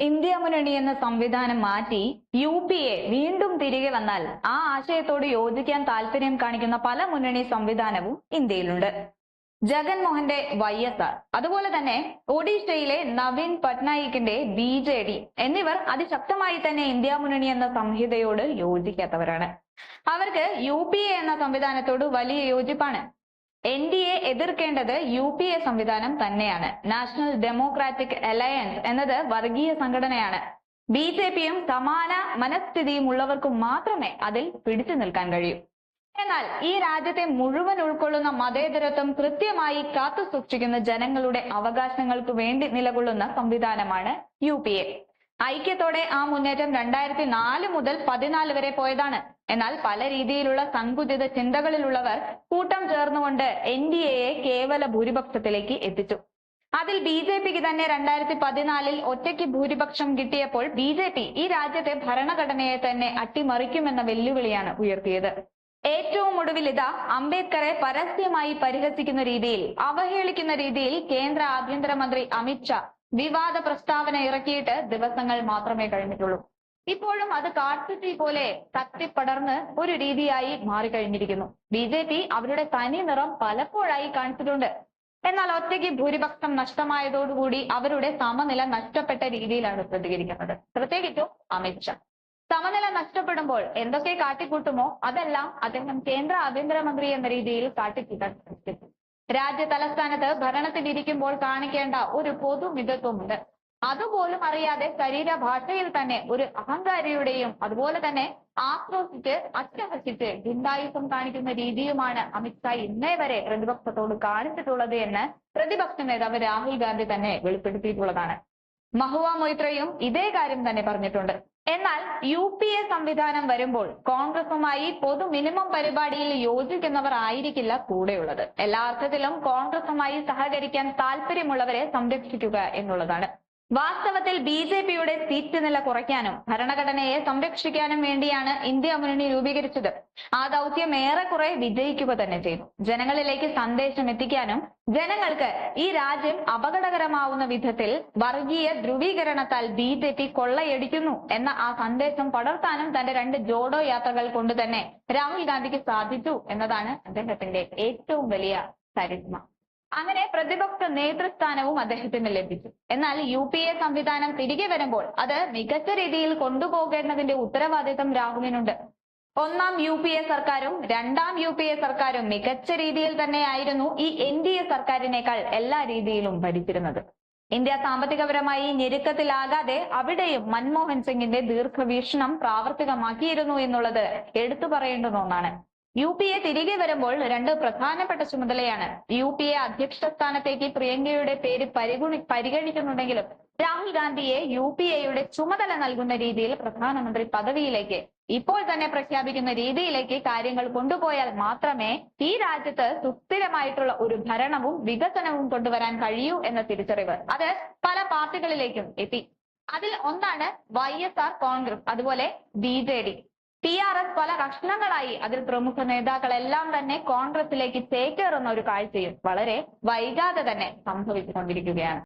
India മുന്നണി എന്ന സംവിധാനം മാറ്റി യു പി എ വീണ്ടും തിരികെ വന്നാൽ ആ ആശയത്തോട് യോജിക്കാൻ താല്പര്യം കാണിക്കുന്ന പല മുന്നണി സംവിധാനവും ഇന്ത്യയിലുണ്ട്. ജഗൻമോഹന്റെ വൈ എസ് ആർ അതുപോലെ തന്നെ ഒഡീഷയിലെ നവീൻ പട്നായിക്കിന്റെ ബി ജെ ഡി എന്നിവർ അതിശക്തമായി തന്നെ ഇന്ത്യ മുന്നണി എന്ന സംഹിതയോട് യോജിക്കാത്തവരാണ്. അവർക്ക് യു പി എ എന്ന സംവിധാനത്തോട് വലിയ യോജിപ്പാണ്. എൻ ഡി എ എതിർക്കേണ്ടത് യു പി എ സംവിധാനം തന്നെയാണ്. നാഷണൽ ഡെമോക്രാറ്റിക് അലയൻസ് എന്നത് വർഗീയ സംഘടനയാണ്. ബി ജെ പിയും സമാന മനസ്ഥിതിയും ഉള്ളവർക്കും മാത്രമേ അതിൽ പിടിച്ചു നിൽക്കാൻ കഴിയൂ. എന്നാൽ ഈ രാജ്യത്തെ മുഴുവൻ ഉൾക്കൊള്ളുന്ന മതേതരത്വം കൃത്യമായി കാത്തു സൂക്ഷിക്കുന്ന ജനങ്ങളുടെ അവകാശങ്ങൾക്ക് വേണ്ടി നിലകൊള്ളുന്ന സംവിധാനമാണ് യു ഐക്യത്തോടെ ആ മുന്നേറ്റം രണ്ടായിരത്തി നാല് മുതൽ പതിനാല് വരെ പോയതാണ്. എന്നാൽ പല രീതിയിലുള്ള സങ്കുചിത ചിന്തകളിലുള്ളവർ കൂട്ടം ചേർന്നുകൊണ്ട് എൻ ഡി എയെ കേവല ഭൂരിപക്ഷത്തിലേക്ക് എത്തിച്ചു. അതിൽ ബി ജെ പിക്ക് തന്നെ രണ്ടായിരത്തി പതിനാലിൽ ഒറ്റയ്ക്ക് ഭൂരിപക്ഷം കിട്ടിയപ്പോൾ ബി ജെ പി ഈ രാജ്യത്തെ ഭരണഘടനയെ തന്നെ അട്ടിമറിക്കുമെന്ന വെല്ലുവിളിയാണ് ഉയർത്തിയത്. ഏറ്റവും ഒടുവിൽ ഇതാ അംബേദ്കറെ പരസ്യമായി പരിഹസിക്കുന്ന രീതിയിൽ അവഹേളിക്കുന്ന രീതിയിൽ കേന്ദ്ര ആഭ്യന്തരമന്ത്രി അമിത്ഷാ വിവാദ പ്രസ്താവന ഇറക്കിയിട്ട് ദിവസങ്ങൾ മാത്രമേ കഴിഞ്ഞിട്ടുള്ളൂ. ഇപ്പോഴും അത് കാട്ടുതീ പോലെ കത്തിപ്പടർന്ന് ഒരു രീതിയായി മാറിക്കഴിഞ്ഞിരിക്കുന്നു. ബി ജെ പി അവരുടെ തനി നിറം പലപ്പോഴായി കാണിച്ചിട്ടുണ്ട്. എന്നാൽ ഒറ്റയ്ക്ക് ഭൂരിപക്ഷം നഷ്ടമായതോടുകൂടി അവരുടെ സമനില നഷ്ടപ്പെട്ട രീതിയിലാണ് പ്രതികരിക്കുന്നത്. പ്രത്യേകിച്ചും അമിത്ഷാ സമനില നഷ്ടപ്പെടുമ്പോൾ എന്തൊക്കെ കാട്ടിക്കൂട്ടുമോ? അതെല്ലാം അദ്ദേഹം കേന്ദ്ര ആഭ്യന്തരമന്ത്രി എന്ന രീതിയിൽ കാട്ടിക്കൂട്ടാൻ ശ്രമിക്കുന്നു. രാജ്യ തലസ്ഥാനത്ത് ഭരണത്തിലിരിക്കുമ്പോൾ കാണിക്കേണ്ട ഒരു പൊതു പൊതുമിതത്വമുണ്ട് അതുപോലും അറിയാതെ ശരീരഭാഷയിൽ തന്നെ ഒരു അഹങ്കാരിയുടെയും അതുപോലെ തന്നെ ആക്രോശിച്ച് അറ്റഹസിച്ച് ഗുണ്ടായുസം കാണിക്കുന്ന രീതിയുമാണ് അമിത്ഷാ ഇന്നേ വരെ പ്രതിപക്ഷത്തോട് കാണിച്ചിട്ടുള്ളത് എന്ന് പ്രതിപക്ഷ നേതാവ് രാഹുൽ ഗാന്ധി തന്നെ വെളിപ്പെടുത്തിയിട്ടുള്ളതാണ്. മഹുവ മൊയ്ത്രയും ഇതേ കാര്യം തന്നെ പറഞ്ഞിട്ടുണ്ട്. എന്നാൽ യു പി എ സംവിധാനം വരുമ്പോൾ കോൺഗ്രസുമായി പൊതു മിനിമം പരിപാടിയിൽ യോജിക്കുന്നവർ ആയിരിക്കില്ല കൂടെയുള്ളത്. എല്ലാ അർത്ഥത്തിലും കോൺഗ്രസുമായി സഹകരിക്കാൻ താല്പര്യമുള്ളവരെ സംരക്ഷിക്കുക എന്നുള്ളതാണ്. വാസ്തവത്തിൽ ബി ജെ പിയുടെ സീറ്റ് നില കുറയ്ക്കാനും ഭരണഘടനയെ സംരക്ഷിക്കാനും വേണ്ടിയാണ് ഇന്ത്യ മുന്നണി രൂപീകരിച്ചത്. ആ ദൗത്യം ഏറെക്കുറെ വിജയിക്കുക തന്നെ ചെയ്തു. ജനങ്ങളിലേക്ക് സന്ദേശം എത്തിക്കാനും ജനങ്ങൾക്ക് ഈ രാജ്യം അപകടകരമാവുന്ന വിധത്തിൽ വർഗീയ ധ്രുവീകരണത്താൽ ബി ജെ പി കൊള്ളയടിക്കുന്നു എന്ന ആ സന്ദേശം പടർത്താനും തന്റെ രണ്ട് ജോഡോ യാത്രകൾ കൊണ്ട് തന്നെ രാഹുൽ ഗാന്ധിക്ക് സാധിച്ചു എന്നതാണ് അദ്ദേഹത്തിന്റെ ഏറ്റവും വലിയ ചരിത്മ അങ്ങനെ പ്രതിപക്ഷ നേതൃസ്ഥാനവും അദ്ദേഹത്തിന് ലഭിച്ചു. എന്നാൽ യു പി എ സംവിധാനം തിരികെ വരുമ്പോൾ അത് മികച്ച രീതിയിൽ കൊണ്ടുപോകേണ്ടതിന്റെ ഉത്തരവാദിത്തം രാഹുലിനുണ്ട്. ഒന്നാം യു പി എ സർക്കാരും രണ്ടാം യു പി എ സർക്കാരും മികച്ച രീതിയിൽ തന്നെയായിരുന്നു ഈ എൻ ഡി എ സർക്കാരിനേക്കാൾ എല്ലാ രീതിയിലും ഭരിച്ചിരുന്നത്. ഇന്ത്യ സാമ്പത്തികപരമായി ഞെരുക്കത്തിലാകാതെ അവിടെയും മൻമോഹൻ സിംഗിന്റെ ദീർഘവീക്ഷണം പ്രാവർത്തികമാക്കിയിരുന്നു എന്നുള്ളത് എടുത്തു പറയേണ്ടുന്ന ഒന്നാണ്. യു പി എ തിരികെ വരുമ്പോൾ രണ്ട് പ്രധാനപ്പെട്ട ചുമതലയാണ്. യു പി എ അധ്യക്ഷ സ്ഥാനത്തേക്ക് പ്രിയങ്കയുടെ പേര് പരിഗണി പരിഗണിക്കുന്നുണ്ടെങ്കിലും രാഹുൽ ഗാന്ധിയെ യു പി എയുടെ ചുമതല നൽകുന്ന രീതിയിൽ പ്രധാനമന്ത്രി പദവിയിലേക്ക് ഇപ്പോൾ തന്നെ പ്രഖ്യാപിക്കുന്ന രീതിയിലേക്ക് കാര്യങ്ങൾ കൊണ്ടുപോയാൽ മാത്രമേ ഈ രാജ്യത്ത് സുസ്ഥിരമായിട്ടുള്ള ഒരു ഭരണവും വികസനവും കൊണ്ടുവരാൻ കഴിയൂ എന്ന തിരിച്ചറിവ് അത് പല പാർട്ടികളിലേക്കും എത്തി. അതിൽ ഒന്നാണ് വൈ കോൺഗ്രസ് അതുപോലെ ബി ടി ആർ എസ് പല കഷ്ണങ്ങളായി അതിൽ പ്രമുഖ നേതാക്കളെല്ലാം തന്നെ കോൺഗ്രസിലേക്ക് ചേക്കേറുന്ന ഒരു കാഴ്ചയും വളരെ വൈകാതെ തന്നെ സംഭവിച്ചുകൊണ്ടിരിക്കുകയാണ്.